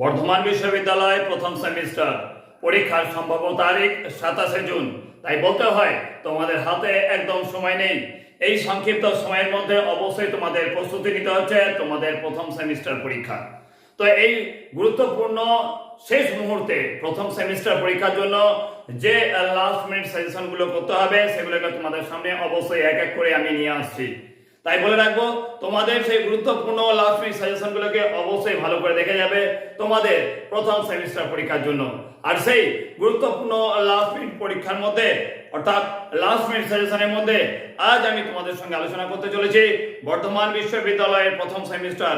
বর্ধমান বিশ্ববিদ্যালয় প্রথম সেমিস্টার। পরীক্ষার সম্ভাব্য তারিখ সাতাশে জুন। তাই বলতে হয়, তোমাদের হাতে একদম সময় নেই। এই সংক্ষিপ্ত সময়ের মধ্যে অবশ্যই তোমাদের প্রস্তুতি নিতে হচ্ছে তোমাদের প্রথম সেমিস্টার পরীক্ষা। তো এই গুরুত্বপূর্ণ শেষ মুহূর্তে প্রথম সেমিস্টার পরীক্ষার জন্য যে লাস্ট মিনিট সাজেশনগুলো করতে হবে, সেগুলোকে তোমাদের সামনে অবশ্যই এক এক করে আমি নিয়ে আসছি। তাই বলে রাখব, তোমাদের সেই গুরুত্বপূর্ণ লাস্ট মিনিট সাজেশনগুলোকে অবশ্যই ভালো করে দেখে যাবে তোমাদের প্রথম সেমিস্টার পরীক্ষার জন্য। আর সেই গুরুত্বপূর্ণ লাস্ট মিনিট পরীক্ষার মধ্যে, অর্থাৎ লাস্ট মিনিট সাজেশনের মধ্যে আজ আমি তোমাদের সঙ্গে আলোচনা করতে চলেছি বর্তমান বিশ্ববিদ্যালয়ের প্রথম সেমিস্টার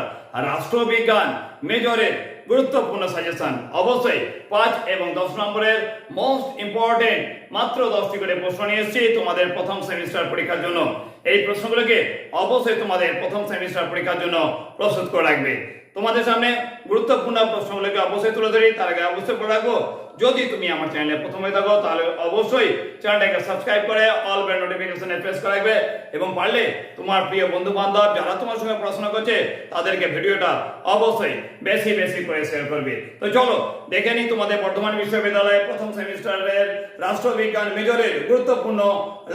রাষ্ট্রবিজ্ঞান মেজরের গুরুত্বপূর্ণ সাজেশন অবশ্যই পাঁচ এবং দশ নম্বরের মোস্ট ইম্পর্টেন্ট মাত্র দশটি করে প্রশ্ন নিয়ে এসেছি তোমাদের প্রথম সেমিস্টার পরীক্ষার জন্য। এই প্রশ্নগুলোকে অবশ্যই তোমাদের প্রথম সেমিস্টার পরীক্ষার জন্য প্রস্তুত করে রাখবে। তোমাদের সামনে গুরুত্বপূর্ণ প্রশ্নগুলোকে অবশ্যই তুলে ধরি, তার আগে অবশ্যই বলে রাখব যদি তুমি আমার চ্যানেলে প্রথমে থাকো, তাহলে অবশ্যই চ্যানেলটাকে সাবস্ক্রাইব করে অল বেল নোটিফিকেশনে প্রেস করে রাখবে এবং পারলে তোমার প্রিয় বন্ধু বান্ধব যারা তোমার সঙ্গে পড়াশোনা করছে, তাদেরকে ভিডিওটা অবশ্যই বেশি বেশি করে শেয়ার করবে। তো চলো, দেখে নিই তোমাদের বর্ধমান বিশ্ববিদ্যালয়ের প্রথম সেমিস্টারের রাষ্ট্রবিজ্ঞান মেজরের গুরুত্বপূর্ণ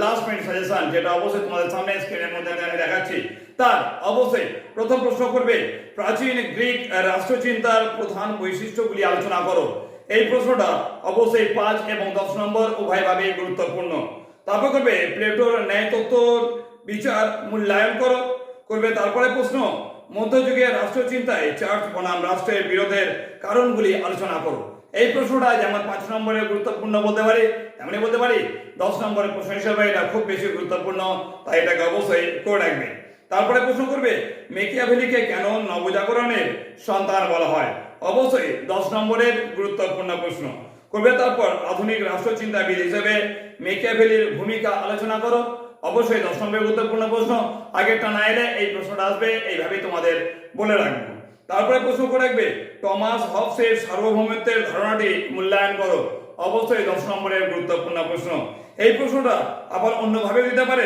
লাস্ট মিনিট সাজেশন যেটা অবশ্যই তোমাদের সামনে স্ক্রিনের মধ্যে আমি দেখাচ্ছি। তার অবশ্যই প্রথম প্রশ্ন করবে, প্রাচীন গ্রিক রাষ্ট্রচিন্তার প্রধান বৈশিষ্ট্যগুলি আলোচনা করো। এই প্রশ্নটা অবশ্যই পাঁচ এবং দশ নম্বর উভয়ভাবে গুরুত্বপূর্ণ। তারপর করবে, প্লেটোর ন্যায় তত্ত্বর বিচার মূল্যায়ন করো। করবে তারপরে প্রশ্ন মধ্যযুগের রাষ্ট্রচিন্তায় চার্চ বনাম রাষ্ট্রের বিরোধের কারণগুলি আলোচনা করো। এই প্রশ্নটা যেমন পাঁচ নম্বরের গুরুত্বপূর্ণ বলতে পারি তেমনি বলতে পারি, দশ নম্বরের প্রশ্ন হিসেবে এটা খুব বেশি গুরুত্বপূর্ণ, তাই এটাকে অবশ্যই করে রাখবে। তারপরে প্রশ্ন করবে, মেকিয়াভেলিকে কেন নবজাগরণের সন্তান বলা হয়? অবশ্যই দশ নম্বরের গুরুত্বপূর্ণ প্রশ্ন। করবে তারপর আধুনিক রাষ্ট্রচিন্তাবিদ হিসেবে মেকিয়াভেলির ভূমিকা আলোচনা করো। অবশ্যই দশ নম্বরের গুরুত্বপূর্ণ প্রশ্ন, আগেরটা না এলে এই প্রশ্নটা আসবে, এইভাবেই তোমাদের বলে রাখব। তারপরে প্রশ্ন করে রাখবে, টমাস হবসের সার্বভৌমত্বের ধারণাটি মূল্যায়ন করো। অবশ্যই দশ নম্বরের গুরুত্বপূর্ণ প্রশ্ন। এই প্রশ্নটা আবার অন্যভাবে দিতে পারে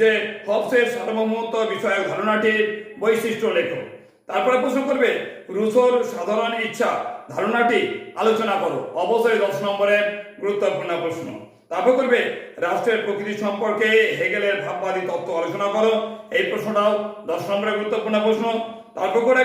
যে হবসের সার্বভৌমত্ব বিষয়ক ধারণাটির বৈশিষ্ট্য লেখো। তারপরে প্রশ্ন করবে, রুশোর সাধারণ ইচ্ছা ধারণাটি আলোচনা করো। অবশ্যই দশ নম্বরের গুরুত্বপূর্ণ প্রশ্ন। তারপর করবে, রাষ্ট্রের প্রকৃতি সম্পর্কে হেগেলের ভাববাদী তত্ত্ব আলোচনা করো। এই প্রশ্নটাও দশ নম্বরের গুরুত্বপূর্ণ প্রশ্ন। তারপর করে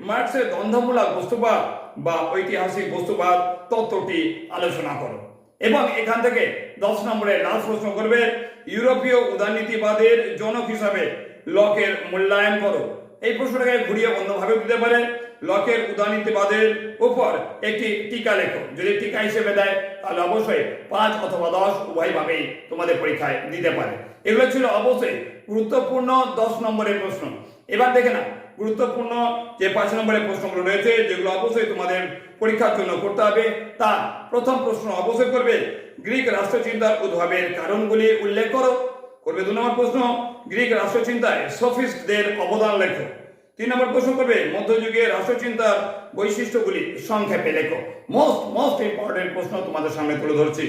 মার্কসের দ্বন্দ্বমূলক বস্তুবাদ বা ঐতিহাসিক বস্তুবাদ তত্ত্বটি আলোচনা করো। এবং এখান থেকে দশ নম্বরে লাস্ট প্রশ্ন করবে, ইউরোপীয় উদারনীতিবাদের জনক হিসাবে লকের মূল্যায়ন করো। এই প্রশ্নটাকে ঘুরিয়ে অন্যভাবে দিতে পারে। লকের উদারনীতিবাদের উপর একটি টিকা লেখো। যদি টিকা হিসেবে দেয়, তাহলে অবশ্যই পাঁচ অথবা দশ উভয়ভাবেই তোমাদের পরীক্ষায় দিতে পারে। এগুলো ছিল অবশ্যই গুরুত্বপূর্ণ দশ নম্বরের প্রশ্ন। এবার দেখে না গুরুত্বপূর্ণ যে পাঁচ নম্বরের প্রশ্নগুলো রয়েছে, যেগুলো অবশ্যই তোমাদের পরীক্ষার জন্য করতে হবে। তার প্রথম প্রশ্ন অবশ্যই করবে, গ্রিক রাষ্ট্রচিন্তার উদ্ভবের কারণগুলি উল্লেখ করো। করবে দু নম্বর প্রশ্ন, গ্রিক রাষ্ট্রচিন্তায় সফিস্টদের অবদান লেখো। তিন নম্বর প্রশ্ন করবে মধ্যযুগের রাষ্ট্রচিন্তার বৈশিষ্ট্যগুলি সংক্ষেপে লেখো। মোস্ট মোস্ট ইম্পর্টেন্ট প্রশ্ন তোমাদের সামনে তুলে ধরছি।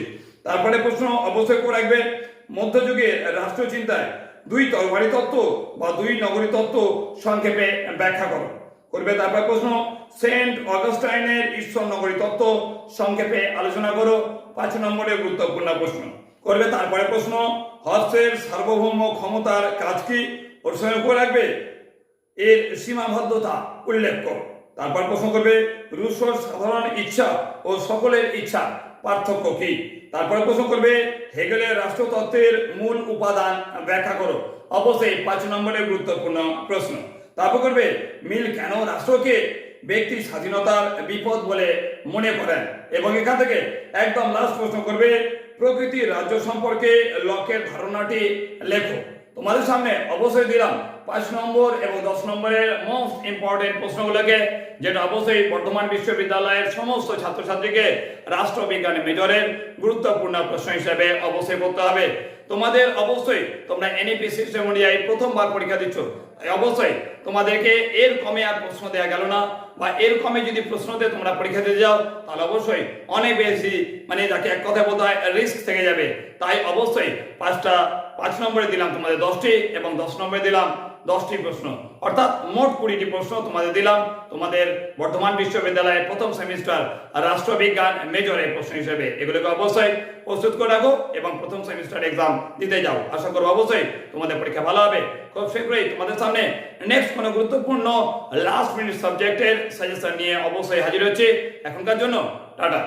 তারপরে প্রশ্ন অবশ্যই করে রাখবে মধ্যযুগের রাষ্ট্রচিন্তায় দুই তরবারি তত্ত্ব বা দুই নগরী তত্ত্ব সংক্ষেপে ব্যাখ্যা করো। করবে তারপর প্রশ্ন, সেন্ট অগাস্টাইনের ঈশ্বর নগরী তত্ত্ব সংক্ষেপে আলোচনা করো। পাঁচ নম্বরের গুরুত্বপূর্ণ প্রশ্ন। করবে তারপরে প্রশ্ন, হর্ষের সার্বভৌম ক্ষমতার কাজ কি? সঙ্গে করে রাখবে, এর সীমাবদ্ধতা উল্লেখ করো। তারপর প্রশ্ন করবে, রুশোর সাধারণ ইচ্ছা ও সকলের ইচ্ছা পার্থক্য কি? তারপরে প্রশ্ন করবে, হেগেলের রাষ্ট্রতত্ত্বের মূল উপাদান ব্যাখ্যা করো। অবশ্যই পাঁচ নম্বরের গুরুত্বপূর্ণ প্রশ্ন। তারপর করবে, মিল কেন রাষ্ট্রকে ব্যক্তি স্বাধীনতার বিপদ বলে মনে করেন? এবং এখান থেকে একদম লাস্ট প্রশ্ন করবে, প্রকৃতি রাজ্য সম্পর্কে লকের ধারণাটি লেখো। তোমাদের সামনে অবশ্যই দিলাম পাঁচ নম্বর এবং দশ নম্বরের মোস্ট ইম্পর্টেন্ট প্রশ্নগুলোকে, যেটা অবশ্যই বর্ধমান বিশ্ববিদ্যালয়ের সমস্ত ছাত্রছাত্রীকে রাষ্ট্রবিজ্ঞান মেজরের গুরুত্বপূর্ণ প্রশ্ন হিসেবে অবশ্যই পড়তে হবে। তোমাদের অবশ্যই তোমরা এনইপি সিস্টেম অনুযায়ী প্রথমবার পরীক্ষা দিচ্ছ অবশ্যই তোমাদেরকে এর কমে আর প্রশ্ন দেওয়া গেল না, বা এর কমে যদি প্রশ্নতে তোমরা পরীক্ষা দিতে যাও, তাহলে অবশ্যই অনেক বেশি মানে যাকে এক কথায় বলতে হয় রিস্ক থেকে যাবে। তাই অবশ্যই পাঁচটা পাঁচ নম্বরে দিলাম তোমাদের দশটি এবং দশ নম্বরে দিলাম দশটি প্রশ্ন। অর্থাৎ মোট কুড়িটি প্রশ্ন তোমাদের দিলাম। তোমাদের বর্তমান বিশ্ববিদ্যালয়ের প্রথম সেমিস্টার রাষ্ট্রবিজ্ঞান মেজরের প্রশ্ন হিসেবে এগুলোকে অবশ্যই প্রস্তুত করে রাখো এবং প্রথম সেমিস্টার এক্সাম দিতে যাও। আশা করব অবশ্যই তোমাদের পরীক্ষা ভালো হবে। খুব শীঘ্রই তোমাদের সামনে নেক্সট কোনো গুরুত্বপূর্ণ লাস্ট মিনিট সাবজেক্টের সাজেশন নিয়ে অবশ্যই হাজির হচ্ছে। এখনকার জন্য টাটা।